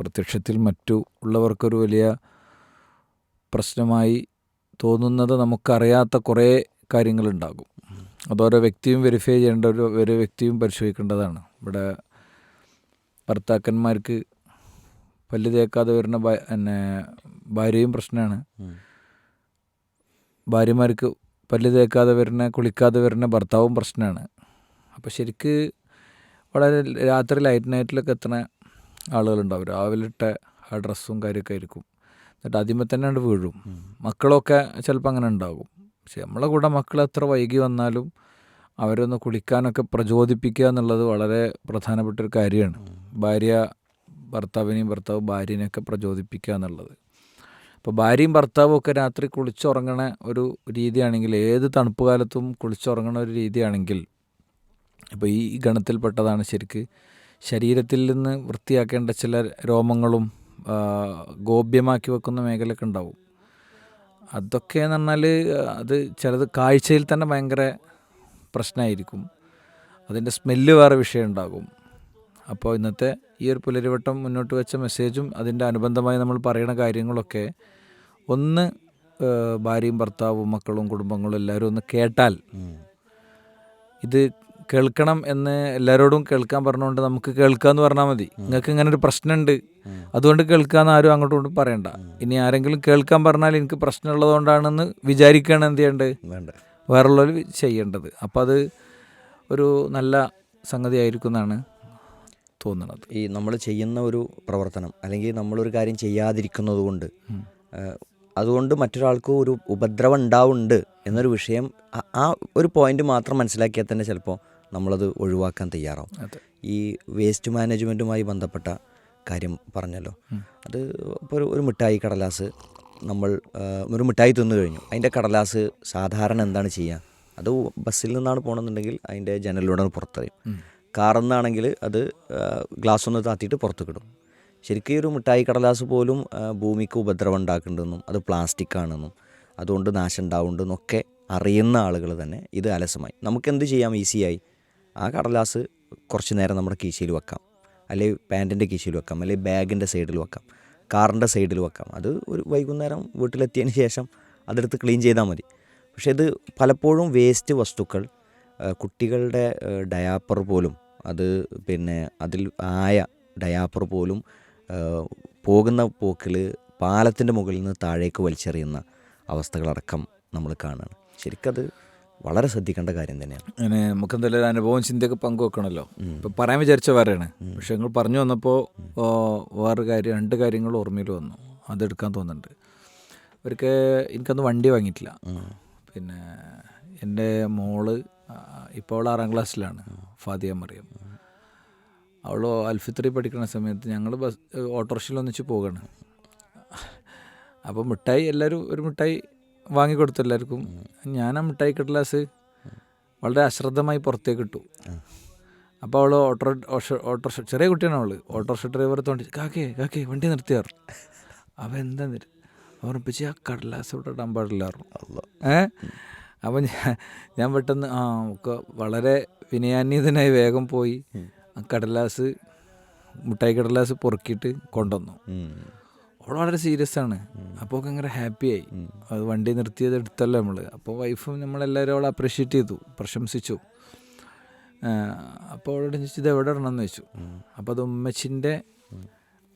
പ്രത്യക്ഷത്തിൽ മറ്റു ഉള്ളവർക്കൊരു വലിയ പ്രശ്നമായി തോന്നുന്നത് നമുക്കറിയാത്ത കുറേ കാര്യങ്ങളുണ്ടാകും. അതോരോ വ്യക്തിയും വെരിഫൈ ചെയ്യേണ്ട ഒരു ഓരോ വ്യക്തിയും പരിശോധിക്കേണ്ടതാണ്. ഇവിടെ ഭർത്താക്കന്മാർക്ക് പല്ല് തേക്കാതെ വരുന്ന പിന്നെ ഭാര്യയും പ്രശ്നമാണ്. ഭാര്യമാർക്ക് പല്ല് തേക്കാതെ വരുന്ന കുളിക്കാതെ വരുന്ന ഭർത്താവും പ്രശ്നമാണ്. അപ്പോൾ ശരിക്ക് വളരെ രാത്രി ലൈറ്റ് നൈറ്റിലൊക്കെ എത്തുന്ന ആളുകളുണ്ടാവും. രാവിലെ ഇട്ട ആ ഡ്രസ്സും കാര്യമൊക്കെ ആയിരിക്കും. എന്നിട്ട് ആദ്യമേ തന്നെ അങ്ങോട്ട് വീഴും മക്കളൊക്കെ ചിലപ്പോൾ അങ്ങനെ ഉണ്ടാകും പക്ഷെ നമ്മളെ കൂടെ മക്കൾ എത്ര വൈകി വന്നാലും അവരൊന്ന് കുളിക്കാനൊക്കെ പ്രചോദിപ്പിക്കുക എന്നുള്ളത് വളരെ പ്രധാനപ്പെട്ട ഒരു കാര്യമാണ്. ഭാര്യ ഭർത്താവിനെയും ഭർത്താവ് ഭാര്യനെയൊക്കെ പ്രചോദിപ്പിക്കുക എന്നുള്ളത്. അപ്പോൾ ഭാര്യയും ഭർത്താവും ഒക്കെ രാത്രി കുളിച്ചുറങ്ങണ ഒരു രീതിയാണെങ്കിൽ ഏത് തണുപ്പ് കാലത്തും കുളിച്ചുറങ്ങണ ഒരു രീതിയാണെങ്കിൽ ഇപ്പോൾ ഈ ഗണത്തിൽപ്പെട്ടതാണ് ശരിക്ക് ശരീരത്തിൽ നിന്ന് വൃത്തിയാക്കേണ്ട ചില രോമങ്ങളും ഗോപ്യമാക്കി വെക്കുന്ന മേഖലയൊക്കെ ഉണ്ടാവും. അതൊക്കെ എന്ന് പറഞ്ഞാൽ അത് ചിലത് കാഴ്ചയിൽ തന്നെ ഭയങ്കര പ്രശ്നമായിരിക്കും. അതിന്റെ സ്മെല്ല് വേറെ വിഷയം ഉണ്ടാകും. അപ്പോൾ ഇന്നത്തെ ഈ ഒരു പുലരിവട്ടം മുന്നോട്ട് വെച്ച മെസ്സേജും അതിന്റെ അനുബന്ധമായി നമ്മൾ പറയുന്ന കാര്യങ്ങളൊക്കെ ഒന്ന് ഭാര്യയും ഭർത്താവും മക്കളും കുടുംബങ്ങളും എല്ലാവരും ഒന്ന് കേട്ടാൽ ഇത് കേൾക്കണം എന്ന് എല്ലാവരോടും കേൾക്കാൻ പറഞ്ഞുകൊണ്ട് നമുക്ക് കേൾക്കാന്ന് പറഞ്ഞാൽ മതി. നിങ്ങൾക്ക് ഇങ്ങനെ ഒരു പ്രശ്നമുണ്ട് അതുകൊണ്ട് കേൾക്കാന്ന് ആരും അങ്ങോട്ടും ഇങ്ങോട്ടും പറയണ്ട. ഇനി ആരെങ്കിലും കേൾക്കാൻ പറഞ്ഞാൽ എനിക്ക് പ്രശ്നമുള്ളത് കൊണ്ടാണെന്ന് വിചാരിക്കുകയാണ് എന്ത് ചെയ്യേണ്ടത്? വേറുള്ളവർ ചെയ്യേണ്ടത്. അപ്പോൾ അത് ഒരു നല്ല സംഗതി ആയിരിക്കും എന്നാണ് തോന്നുന്നത് ഈ നമ്മൾ ചെയ്യുന്ന ഒരു പ്രവർത്തനം അല്ലെങ്കിൽ നമ്മളൊരു കാര്യം ചെയ്യാതിരിക്കുന്നത് കൊണ്ട് അതുകൊണ്ട് മറ്റൊരാൾക്ക് ഒരു ഉപദ്രവം ഉണ്ടാവുന്നുണ്ട് എന്നൊരു വിഷയം ആ- ആ ഒരു പോയിന്റ് മാത്രം മനസ്സിലാക്കിയാൽ തന്നെ ചിലപ്പോൾ നമ്മളത് ഒഴിവാക്കാൻ തയ്യാറാവും. ഈ വേസ്റ്റ് മാനേജ്മെന്റുമായി ബന്ധപ്പെട്ട കാര്യം പറഞ്ഞല്ലോ. അത് ഇപ്പോൾ ഒരു മിഠായി കടലാസ് നമ്മൾ ഒരു മിഠായി തിന്നു കഴിഞ്ഞു. അതിന്റെ കടലാസ് സാധാരണ എന്താണ് ചെയ്യുക അത് ബസ്സിൽ നിന്നാണ് പോകണമെന്നുണ്ടെങ്കിൽ അതിന്റെ ജനലിലൂടെ പുറത്തറിയും. കാറിൽ നിന്നാണെങ്കിൽ അത് ഗ്ലാസ് ഒന്ന് താത്തിയിട്ട് പുറത്ത് കിടും ശരിക്കും ഈ ഒരു മിഠായി കടലാസ് പോലും ഭൂമിക്ക് ഉപദ്രവം ഉണ്ടാക്കുന്നുണ്ടെന്നും അത് പ്ലാസ്റ്റിക് ആണെന്നും അതുകൊണ്ട് നാശം ഉണ്ടാവുന്നുണ്ടെന്നൊക്കെ അറിയുന്ന ആളുകൾ തന്നെ ഇത് അലസമായി. നമുക്ക് എന്ത് ചെയ്യാം? ഈസിയായി ആ കടലാസ് കുറച്ച് നേരം നമ്മുടെ കീശയിൽ വെക്കാം. അല്ലെങ്കിൽ പാന്റിന്റെ കീശയിൽ വെക്കാം. അല്ലെങ്കിൽ ബാഗിന്റെ സൈഡിൽ വെക്കാം. കാറിന്റെ സൈഡിൽ വെക്കാം. അത് ഒരു വൈകുന്നേരം വീട്ടിലെത്തിയതിന് ശേഷം അതെടുത്ത് ക്ലീൻ ചെയ്താൽ മതി. പക്ഷേ ഇത് പലപ്പോഴും വേസ്റ്റ് വസ്തുക്കൾ കുട്ടികളുടെ ഡയാപ്പർ പോലും അത് പിന്നെ അതിൽ ആയ ഡയാപ്പർ പോലും പോകുന്ന പോക്കിൽ പാലത്തിന്റെ മുകളിൽ നിന്ന് താഴേക്ക് വലിച്ചെറിയുന്ന അവസ്ഥകളടക്കം നമ്മൾ കാണുകയാണ്. ശരിക്കത് വളരെ ശ്രദ്ധിക്കേണ്ട കാര്യം തന്നെയാണ്. അങ്ങനെ നമുക്ക് എന്തായാലും അനുഭവം ചിന്തയൊക്കെ പങ്കുവെക്കണമല്ലോ ഇപ്പം പറയാൻ വിചാരിച്ച വേറെയാണ്. പക്ഷെ നിങ്ങൾ പറഞ്ഞു വന്നപ്പോൾ വേറെ കാര്യം രണ്ട് കാര്യങ്ങൾ ഓർമ്മയിൽ വന്നു. അതെടുക്കാൻ തോന്നുന്നുണ്ട്. അവർക്ക് എനിക്കന്ന് വണ്ടി വാങ്ങിയിട്ടില്ല. പിന്നെ എന്റെ മോൾ ഇപ്പോൾ അവൾ ആറാം ക്ലാസ്സിലാണ് ഫാദിയ മറിയം. അവൾ അൽഫിത്രി പഠിക്കുന്ന സമയത്ത് ഞങ്ങൾ ബസ് ഓട്ടോറിക്ഷയിൽ ഒന്നിച്ച് പോവുകയാണ് അപ്പോൾ മിഠായി എല്ലാവരും ഒരു മിഠായി വാങ്ങിക്കൊടുത്തു എല്ലാവർക്കും ഞാൻ ആ മിഠായി കടലാസ് വളരെ അശ്രദ്ധമായി പുറത്തേക്ക് ഇട്ടു. അപ്പോൾ അവൾ ഓട്ടോ ഓട്ടോറിക്ഷ ചെറിയ കുട്ടിയാണ് അവൾ. ഓട്ടോറിക്ഷ ഡ്രൈവർ തോണ്ടി കാക്കേ കാക്കേ വണ്ടി നിർത്തിയാറ് അവൻ എന്താ ഓർമ്മിപ്പിച്ച് ആ കടലാസ് ഇവിടെ ഇടാൻ പാടില്ലായിരുന്നു ഏ? അപ്പം ഞാൻ ഞാൻ പെട്ടെന്ന് ആ ഒക്കെ വളരെ വിനയാന്യതനായി വേഗം പോയി ആ കടലാസ് മിഠായി കടലാസ് പൊറുക്കിയിട്ട് കൊണ്ടുവന്നു. അവൾ വളരെ സീരിയസ് ആണ്. അപ്പോൾ ഭയങ്കര ഹാപ്പിയായി അത് വണ്ടി നിർത്തിയത് എടുത്തല്ലോ നമ്മൾ അപ്പോൾ വൈഫും നമ്മളെല്ലാവരും അവളെ അപ്രീഷിയേറ്റ് ചെയ്തു പ്രശംസിച്ചു. അപ്പോൾ അവളോട് ചോദിച്ചു ഇത് എവിടെ ഇടണം എന്ന് ചോദിച്ചു അപ്പോൾ അത് ഉമ്മച്ചിന്റെ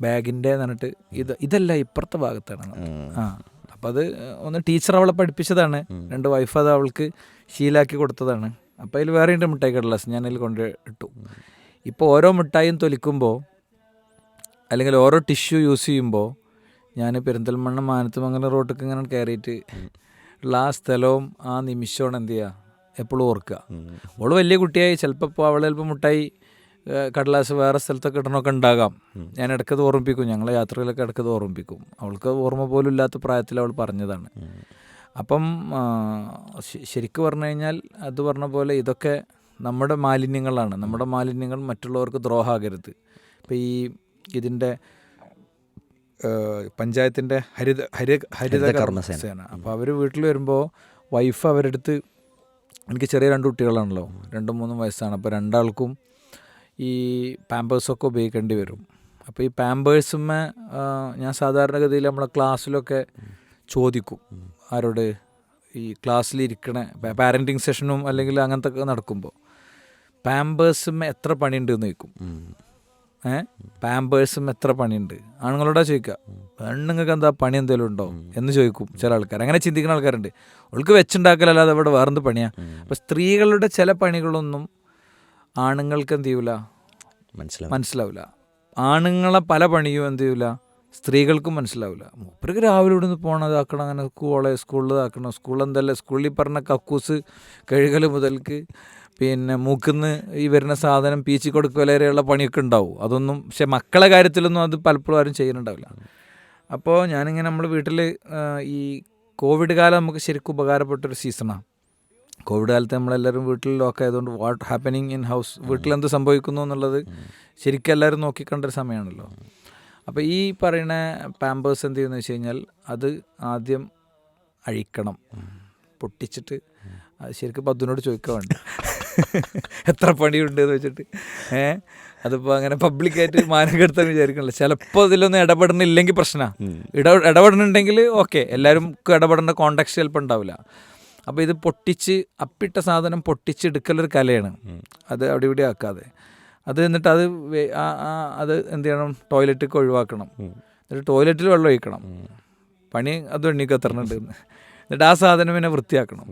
ബാഗിന്റെ എന്ന് പറഞ്ഞിട്ട് ഇത് ഇതല്ല ഇപ്പുറത്തെ ഭാഗത്താണ് ആ അപ്പം അത് ഒന്ന് ടീച്ചർ അവളെ പഠിപ്പിച്ചതാണ്. രണ്ട് വൈഫ് അത് അവൾക്ക് ശീലാക്കി കൊടുത്തതാണ്. അപ്പം അതിൽ വേറെ ഉണ്ട് മിഠായി കടലാസ് ഞാൻ അതിൽ കൊണ്ട് ഇട്ടു. ഇപ്പോൾ ഓരോ മിഠായിയും തൊലിക്കുമ്പോൾ അല്ലെങ്കിൽ ഓരോ ടിഷ്യൂ യൂസ് ചെയ്യുമ്പോൾ ഞാൻ പെരിന്തൽമണ്ണ മാനത്തുമംഗലം റോട്ടൊക്കെ ഇങ്ങനെ കയറിയിട്ട് ഉള്ള ആ സ്ഥലവും ആ നിമിഷമാണ് എന്ത് ചെയ്യുക എപ്പോഴും ഓർക്കുക അവൾ വലിയ കുട്ടിയായി ചിലപ്പോൾ ഇപ്പോൾ അവൾ ചിലപ്പോൾ മുട്ടായി കടലാസ് വേറെ സ്ഥലത്തൊക്കെ ഇടണമൊക്കെ ഉണ്ടാകാം ഞാൻ ഇടയ്ക്കത് ഓർമ്മിപ്പിക്കും. ഞങ്ങളെ യാത്രയിലൊക്കെ ഇടയ്ക്കത് ഓർമ്മിപ്പിക്കും. അവൾക്ക് ഓർമ്മ പോലും ഇല്ലാത്ത പ്രായത്തിൽ അവൾ പറഞ്ഞതാണ്. അപ്പം ശരിക്കും പറഞ്ഞു കഴിഞ്ഞാൽ അത് പറഞ്ഞ പോലെ ഇതൊക്കെ നമ്മുടെ മാലിന്യങ്ങളാണ്. നമ്മുടെ മാലിന്യങ്ങൾ മറ്റുള്ളവർക്ക് ദ്രോഹമാകരുത് ഇപ്പം ഈ ഇതിന്റെ പഞ്ചായത്തിന്റെ ഹരിത ഹരി ഹരിത കർമ്മസേന. അപ്പോൾ അവർ വീട്ടിൽ വരുമ്പോൾ വൈഫ് അവരെടുത്ത് എനിക്ക് ചെറിയ രണ്ട് കുട്ടികളാണല്ലോ. രണ്ടും മൂന്നും വയസ്സാണ്. അപ്പോൾ രണ്ടാൾക്കും ഈ പാമ്പേഴ്സൊക്കെ ഉപയോഗിക്കേണ്ടി വരും. അപ്പോൾ ഈ പാമ്പേഴ്സുമ്മ ഞാൻ സാധാരണഗതിയിൽ നമ്മളെ ക്ലാസ്സിലൊക്കെ ചോദിക്കും ആരോട് ഈ ക്ലാസ്സിലിരിക്കണ പാരന്റിങ് സെഷനും അല്ലെങ്കിൽ അങ്ങനത്തെ നടക്കുമ്പോൾ പാമ്പേഴ്സുമ്മ എത്ര പണിയുണ്ടെന്ന് ചോദിക്കും. ഏ? പാമ്പേഴ്സും എത്ര പണിയുണ്ട്? ആണുങ്ങളോടാ ചോദിക്കുക പെണ്ണുങ്ങൾക്ക് എന്താ പണി എന്തെങ്കിലും ഉണ്ടോ? എന്ന് ചോദിക്കും ചില ആൾക്കാർ. അങ്ങനെ ചിന്തിക്കുന്ന ആൾക്കാരുണ്ട്. അവൾക്ക് വെച്ചുണ്ടാക്കലല്ലാതെ അവിടെ വേറെന്ത് പണിയാ? അപ്പം സ്ത്രീകളുടെ ചില പണികളൊന്നും ആണുങ്ങൾക്ക് എന്ത് ചെയ്യൂല? മനസ്സിലാവും. മനസ്സിലാവില്ല ആണുങ്ങളെ പല പണിയും എന്ത് ചെയ്യൂല? സ്ത്രീകൾക്കും മനസ്സിലാവില്ല. മൂപ്പർക്ക് രാവിലെ ഇവിടെ നിന്ന് പോകണത് ആക്കണം അങ്ങനെ സ്കൂളെ സ്കൂളിൽ ആക്കണം സ്കൂളിൽ എന്തല്ല? സ്കൂളിൽ പറഞ്ഞ കക്കൂസ് കഴുകൽ മുതൽക്ക് പിന്നെ മൂക്കുന്ന് ഈ വരുന്ന സാധനം പീച്ചി കൊടുക്കുക വരെയുള്ള പണിയൊക്കെ ഉണ്ടാവും. അതൊന്നും പക്ഷെ മക്കളെ കാര്യത്തിലൊന്നും അത് പലപ്പോഴും ആരും ചെയ്യുന്നുണ്ടാവില്ല. അപ്പോൾ ഞാനിങ്ങനെ നമ്മൾ വീട്ടിൽ ഈ കോവിഡ് കാലം നമുക്ക് ശരിക്കും ഉപകാരപ്പെട്ടൊരു സീസണാണ് കോവിഡ് കാലത്ത് നമ്മളെല്ലാവരും വീട്ടിൽ ലോക്ക് ആയതുകൊണ്ട് വാട്ട് ഹാപ്പനിങ് ഇൻ ഹൗസ് വീട്ടിൽ എന്ത് സംഭവിക്കുന്നു എന്നുള്ളത് ശരിക്കും എല്ലാവരും നോക്കിക്കണ്ടൊരു സമയമാണല്ലോ. അപ്പോൾ ഈ പറയുന്ന പാമ്പേഴ്സ് എന്ത് ചെയ്യുന്നത് വെച്ച് കഴിഞ്ഞാൽ അത് ആദ്യം അഴിക്കണം. പൊട്ടിച്ചിട്ട് അത് ശരിക്കും പദ്ദിനോട് ചോദിക്കാൻ വേണ്ട. എത്ര പണിയുണ്ട് എന്ന് വെച്ചിട്ട്. ഏ? അതിപ്പോൾ അങ്ങനെ പബ്ലിക്കായിട്ട് മാനം കെടുത്താൻ വിചാരിക്കണില്ല. ചിലപ്പോൾ ഇതിലൊന്നും ഇടപെടണില്ലെങ്കിൽ പ്രശ്നമാണ് ഇട ഇടപെടണുണ്ടെങ്കിൽ ഓക്കെ. എല്ലാവരും ഇടപെടേണ്ട കോണ്ടാക്ട് ചിലപ്പോൾ ഉണ്ടാവില്ല. അപ്പോൾ ഇത് പൊട്ടിച്ച് അപ്പിട്ട സാധനം പൊട്ടിച്ച് പൊട്ടിച്ചെടുക്കലൊരു കലയാണ്. അത് അവിടെ ഇവിടെ ആക്കാതെ. അത് എന്നിട്ട് അത് അത് എന്ത് ചെയ്യണം? ടോയ്ലറ്റിലേക്ക് ഒഴിവാക്കണം. എന്നിട്ട് ടോയ്ലറ്റിൽ വെള്ളം ഒഴിക്കണം. പണി അത് എണ്ണിക്ക് എത്തണുണ്ട് എന്നിട്ട് ആ സാധനം പിന്നെ വൃത്തിയാക്കണം.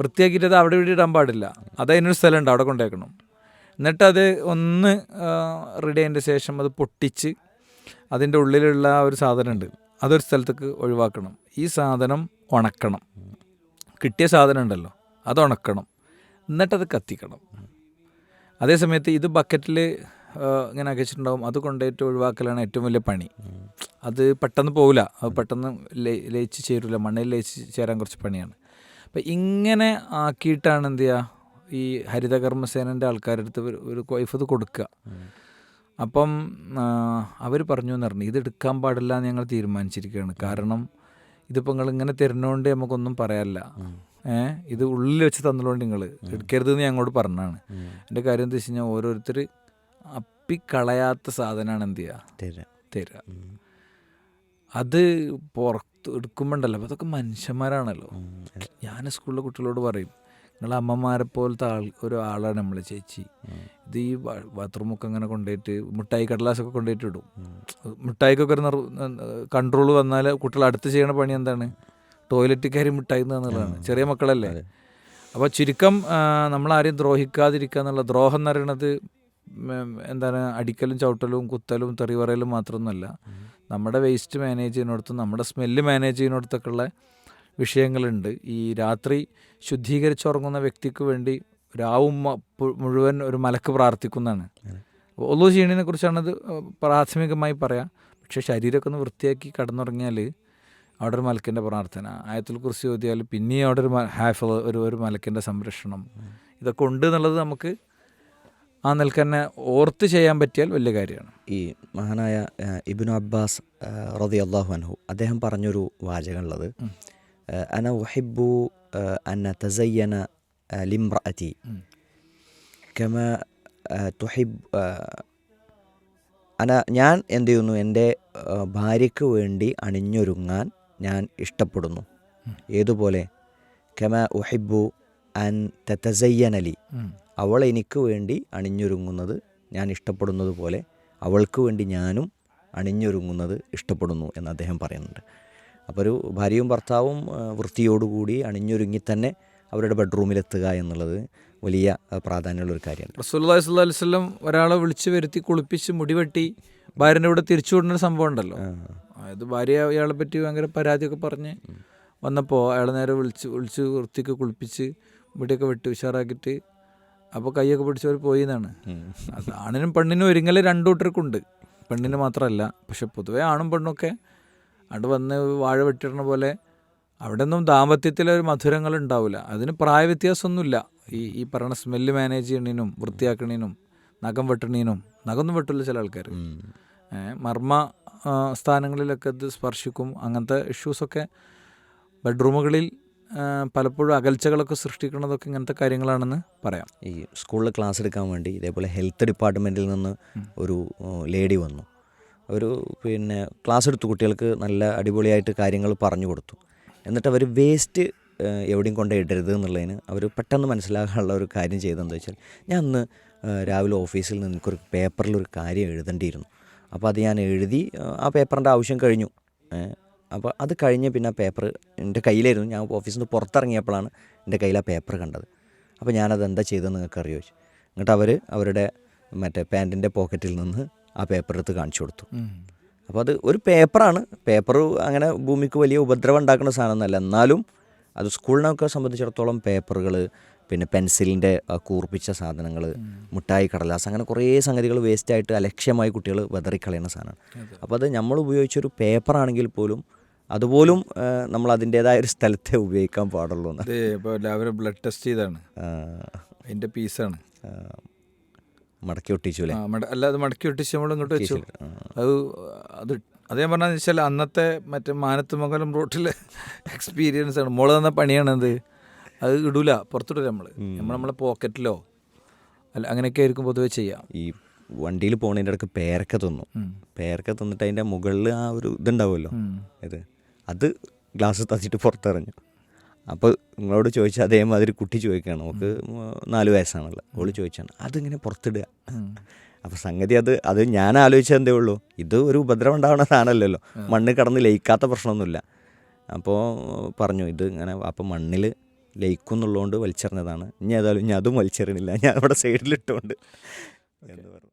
വൃത്തിയാക്കിയിട്ട് അത് അവിടെ ഇവിടെ ഇടാൻ പാടില്ല. അത് അതിനൊരു സ്ഥലമുണ്ട് അവിടെ കൊണ്ടേക്കണം. എന്നിട്ട് അത് ഒന്ന് റെഡി ആയതിന്റെ ശേഷം അത് പൊട്ടിച്ച് അതിന്റെ ഉള്ളിലുള്ള ഒരു ഒരു സാധനമുണ്ട്. അതൊരു സ്ഥലത്തേക്ക് ഒഴിവാക്കണം. ഈ സാധനം ഉണക്കണം. കിട്ടിയ സാധനം ഉണ്ടല്ലോ അത് ഉണക്കണം. എന്നിട്ടത് കത്തിക്കണം. അതേ സമയത്ത് ഇത് ബക്കറ്റിൽ ഇങ്ങനെ അകച്ചിട്ടുണ്ടാവും. അത് കൊണ്ടുപോയിട്ട് ഒഴിവാക്കലാണ് ഏറ്റവും വലിയ പണി. അത് പെട്ടെന്ന് പോവില്ല. അത് പെട്ടെന്ന് ലയി- ലയിച്ച് ചേരില്ല മണ്ണിൽ ലയിച്ച് ചേരാൻ കുറച്ച് പണിയാണ്. അപ്പം ഇങ്ങനെ ആക്കിയിട്ടാണ് എന്ത് ചെയ്യുക ഈ ഹരിതകർമ്മസേനന്റെ ആൾക്കാരുടെ അടുത്ത് ഒരു- അത് കൊടുക്കുക അപ്പം അവർ പറഞ്ഞു എന്ന് പറഞ്ഞു ഇത് എടുക്കാൻ പാടില്ല എന്ന് ഞങ്ങൾ തീരുമാനിച്ചിരിക്കുകയാണ്. കാരണം ഇതിപ്പോൾ നിങ്ങൾ ഇങ്ങനെ തരുന്നതുകൊണ്ട് നമുക്കൊന്നും പറയാനില്ല. ഇത് ഉള്ളിൽ വെച്ച് തന്നുകൊണ്ട് നിങ്ങൾ എടുക്കരുത് ഞാൻ അങ്ങോട്ട് പറഞ്ഞാണ് എന്റെ കാര്യം എന്താ വെച്ച് കഴിഞ്ഞാൽ ഓരോരുത്തർ അപ്പിക്കളയാത്ത സാധനമാണ് എന്ത് ചെയ്യുക? തരാം. തരിക അത് പുറത്ത് എടുക്കുമ്പോണ്ടല്ലോ അപ്പോൾ അതൊക്കെ മനുഷ്യന്മാരാണല്ലോ. ഞാൻ സ്കൂളിലെ കുട്ടികളോട് പറയും നിങ്ങളെ അമ്മമാരെ പോലത്തെ ആൾ ഒരാളാണ് നമ്മളെ ചേച്ചി. ഇത് ഈ ബാത്റൂമൊക്കെ അങ്ങനെ കൊണ്ടുപോയിട്ട് മിഠായി കടലാസൊക്കെ കൊണ്ടുപോയിട്ട് ഇടും. മിഠായിക്കൊക്കെ ഒരു കൺട്രോൾ വന്നാൽ കുട്ടികൾ അടുത്ത് ചെയ്യണ പണി എന്താണ്? ടോയ്ലറ്റ് കയറി മിഠായി എന്നുള്ളതാണ് ചെറിയ മക്കളല്ലേ? അപ്പോൾ ചുരുക്കം നമ്മൾ നമ്മളാരെയും ദ്രോഹിക്കാതിരിക്കുക എന്നുള്ള ദ്രോഹം എന്ന് പറയുന്നത് എന്താണ് അടിക്കലും ചവിട്ടലും കുത്തലും തെറി പറയലും മാത്രമൊന്നുമല്ല നമ്മുടെ വേസ്റ്റ് മാനേജ് ചെയ്യുന്നിടത്തും നമ്മുടെ സ്മെല്ല് മാനേജ് ചെയ്യുന്നിടത്തൊക്കെ ഉള്ള വിഷയങ്ങളുണ്ട്. ഈ രാത്രി ശുദ്ധീകരിച്ചുറങ്ങുന്ന വ്യക്തിക്ക് വേണ്ടി രാവും മുഴുവൻ ഒരു മലക്ക് പ്രാർത്ഥിക്കുന്നതാണ്. ഒന്നു ചെയ്യണതിനെ കുറിച്ചാണത് പ്രാഥമികമായി പറയാം. പക്ഷേ ശരീരമൊക്കെ ഒന്ന് വൃത്തിയാക്കി കടന്നുറങ്ങിയാൽ അവിടെ ഒരു മലക്കിന്റെ പ്രാർത്ഥന. ആയത്തിൽ കുറിച്ച് ചോദിയാൽ പിന്നെയും അവിടെ ഒരു ഹാഫ് ഒരു ഒരു മലക്കിന്റെ സംരക്ഷണം. ഇതൊക്കെ ഉണ്ട് എന്നുള്ളത് നമുക്ക് ആ നിലയ്ക്ക് തന്നെ ഓർത്ത് ചെയ്യാൻ പറ്റിയാൽ വലിയ കാര്യമാണ്. ഈ മഹാനായ ഇബിനു അബ്ബാസ് റതി അള്ളാഹു അൻഹു അദ്ദേഹം പറഞ്ഞൊരു വാചകമുള്ളത് അന വഹിബു അന തസയ്യന ലിംറഅതി. കമ തുഹിബ് അന ഞാൻ എന്ത് ചെയ്യുന്നു? എന്റെ ഭാര്യയ്ക്ക് വേണ്ടി അണിഞ്ഞൊരുങ്ങാൻ ഞാൻ ഇഷ്ടപ്പെടുന്നു. ഏതുപോലെ? കമ ഉഹിബു അൻ തതസയ്യനലി അവൾ എനിക്ക് വേണ്ടി അണിഞ്ഞൊരുങ്ങുന്നത് ഞാൻ ഇഷ്ടപ്പെടുന്നത് പോലെ അവൾക്ക് വേണ്ടി ഞാനും അണിഞ്ഞൊരുങ്ങുന്നത് ഇഷ്ടപ്പെടുന്നു എന്ന് അദ്ദേഹം പറയുന്നുണ്ട്. അപ്പോൾ ഒരു ഭാര്യയും ഭർത്താവും വൃത്തിയോടുകൂടി അണിഞ്ഞൊരുങ്ങി തന്നെ അവരുടെ ബെഡ്റൂമിലെത്തുക എന്നുള്ളത് വലിയ പ്രാധാന്യമുള്ളൊരു പ്രാധാന്യമുള്ള ഒരു കാര്യമാണ് റസൂൽ അലൈഹി സ്വല്ലം ഒരാളെ വിളിച്ച് വരുത്തി കുളിപ്പിച്ച് മുടിവെട്ടി ഭാര്യന്റെ കൂടെ തിരിച്ചു വിടുന്ന ഒരു സംഭവം ഉണ്ടല്ലോ അതായത് ഭാര്യ ഇയാളെ പറ്റി ഭയങ്കര പരാതിയൊക്കെ പറഞ്ഞ് വന്നപ്പോൾ അയാളെ നേരെ വിളിച്ച് വിളിച്ച് വൃത്തിക്ക് കുളിപ്പിച്ച് മുടിയൊക്കെ വെട്ടി ഉഷാറാക്കിയിട്ട് അപ്പോൾ കൈയൊക്കെ പിടിച്ചവർ പോയി എന്നാണ് അത് ആണിനും പെണ്ണിനും ഒരുങ്ങൽ രണ്ടു കൂട്ടർക്കുണ്ട്. പെണ്ണിന് മാത്രമല്ല പക്ഷെ പൊതുവേ ആണും പെണ്ണൊക്കെ അവിടെ വന്ന് വാഴ വെട്ടിടണ പോലെ അവിടെ ഒന്നും ദാമ്പത്യത്തിലെ ഒരു മധുരങ്ങൾ ഉണ്ടാവില്ല അതിന് പ്രായ വ്യത്യാസമൊന്നുമില്ല ഈ ഈ പറയുന്ന സ്മെല്ല് മാനേജ് ചെയ്യണീനും വൃത്തിയാക്കണീനും നഖം വെട്ടണീനും നഖമൊന്നും വെട്ടില്ല ചില ആൾക്കാർ മർമ്മ സ്ഥാനങ്ങളിലൊക്കെ ഇത് സ്പർശിക്കും. അങ്ങനത്തെ ഇഷ്യൂസൊക്കെ ബെഡ്റൂമുകളിൽ പലപ്പോഴും അകൽച്ചകളൊക്കെ സൃഷ്ടിക്കുന്നതൊക്കെ ഇങ്ങനത്തെ കാര്യങ്ങളാണെന്ന് പറയാം. ഈ സ്കൂളിൽ ക്ലാസ് എടുക്കാൻ വേണ്ടി ഇതേപോലെ ഹെൽത്ത് ഡിപ്പാർട്ട്മെന്റിൽ നിന്ന് ഒരു ലേഡി വന്നു. ഒരു പിന്നെ ക്ലാസ് എടുത്തു കുട്ടികൾക്ക് നല്ല അടിപൊളിയായിട്ട് കാര്യങ്ങൾ പറഞ്ഞു കൊടുത്തു. എന്നിട്ട് അവർ വേസ്റ്റ് എവിടെയും കൊണ്ടേ ഇടരുത് എന്നുള്ളതിന് അവർ പെട്ടെന്ന് മനസ്സിലാക്കാനുള്ള ഒരു കാര്യം ചെയ്തതെന്ന് വെച്ചാൽ ഞാൻ അന്ന് രാവിലെ ഓഫീസിൽ നിന്ന് എനിക്കൊരു പേപ്പറിൽ ഒരു കാര്യം എഴുതേണ്ടിയിരുന്നു. അപ്പോൾ അത് ഞാൻ എഴുതി ആ പേപ്പറിന്റെ ആവശ്യം കഴിഞ്ഞു. അപ്പോൾ അത് കഴിഞ്ഞ് പിന്നെ ആ പേപ്പർ എന്റെ കയ്യിലായിരുന്നു. ഞാൻ ഓഫീസിൽ നിന്ന് പുറത്തിറങ്ങിയപ്പോഴാണ് എന്റെ കയ്യിൽ ആ പേപ്പർ കണ്ടത്. അപ്പോൾ ഞാനത് എന്താ ചെയ്തതെന്ന് നിങ്ങൾക്ക് അറിയോ എന്നിട്ട് അവർ അവരുടെ മറ്റേ പാന്റിന്റെ പോക്കറ്റിൽ നിന്ന് ആ പേപ്പർ എടുത്ത് കാണിച്ചു കൊടുത്തു. അപ്പോൾ അത് ഒരു പേപ്പറാണ്. പേപ്പർ അങ്ങനെ ഭൂമിക്ക് വലിയ ഉപദ്രവം ഉണ്ടാക്കുന്ന സാധനമൊന്നുമല്ല. എന്നാലും അത് സ്കൂളിനൊക്കെ സംബന്ധിച്ചിടത്തോളം പേപ്പറുകൾ പിന്നെ പെൻസിലിന്റെ കൂർപ്പിച്ച സാധനങ്ങൾ മുട്ടായി കടലാസ് അങ്ങനെ കുറേ സംഗതികൾ വേസ്റ്റായിട്ട് അലക്ഷ്യമായി കുട്ടികൾ വെതറിക്കളയുന്ന സാധനമാണ്. അപ്പോൾ അത് നമ്മൾ ഉപയോഗിച്ചൊരു പേപ്പറാണെങ്കിൽ പോലും അതുപോലും നമ്മൾ അതിന്റേതായ ഒരു സ്ഥലത്തെ ഉപയോഗിക്കാൻ പാടുള്ളൂ എല്ലാവരും ബ്ലഡ് ടെസ്റ്റ് ചെയ്താണ്. അതിന്റെ പീസാണ്. മടക്കി ഒട്ടിച്ചു അല്ലേ? അല്ല അത് മടക്കി ഒട്ടിച്ച് നമ്മൾ ഇങ്ങോട്ട് വെച്ചു. അത് അത് അത് ഞാൻ പറഞ്ഞതെന്ന് വെച്ചാൽ അന്നത്തെ മറ്റേ മാനത്തുമംഗലം റോട്ടിലെ എക്സ്പീരിയൻസ് ആണ് മോൾ തന്ന പണിയാണത്. അത് ഇടൂല. പുറത്തിടൂല നമ്മൾ നമ്മൾ നമ്മളെ പോക്കറ്റിലോ അല്ല അങ്ങനെയൊക്കെ ആയിരിക്കും പൊതുവെ ചെയ്യാം. ഈ വണ്ടിയിൽ പോണതിന്റെ ഇടയ്ക്ക് പേരക്ക തിന്നു. പേരക്ക തിന്നിട്ട് അതിന്റെ മുകളിൽ ആ ഒരു ഇതുണ്ടാവുമല്ലോ? ഇത് അത് ഗ്ലാസ് തച്ചിട്ട് പുറത്തിറങ്ങി. അപ്പോൾ നിങ്ങളോട് ചോദിച്ചാൽ അതേമാതിരി കുട്ടി ചോദിക്കുകയാണ് നമുക്ക് നാല് വയസ്സാണല്ലോ ഓൾ ചോദിച്ചാണ്. അതിങ്ങനെ പുറത്തിടുക. അപ്പോൾ സംഗതി അത് അത് ഞാൻ ആലോചിച്ചത് എന്തേ ഉള്ളൂ. ഇത് ഒരു ഉപദ്രവം ഉണ്ടാവുന്ന സാധനമല്ലല്ലോ. മണ്ണ് കടന്ന് ലയിക്കാത്ത പ്രശ്നമൊന്നുമില്ല. അപ്പോൾ പറഞ്ഞു ഇത് ഇങ്ങനെ അപ്പോൾ മണ്ണിൽ ലയിക്കും എന്നുള്ളതുകൊണ്ട് വലിച്ചെറിഞ്ഞതാണ്. ഇനി ഏതായാലും ഞാൻ അതും വലിച്ചെറിയണില്ല. ഞാൻ അവിടെ സൈഡിലിട്ടുകൊണ്ട് എന്ന് പറഞ്ഞു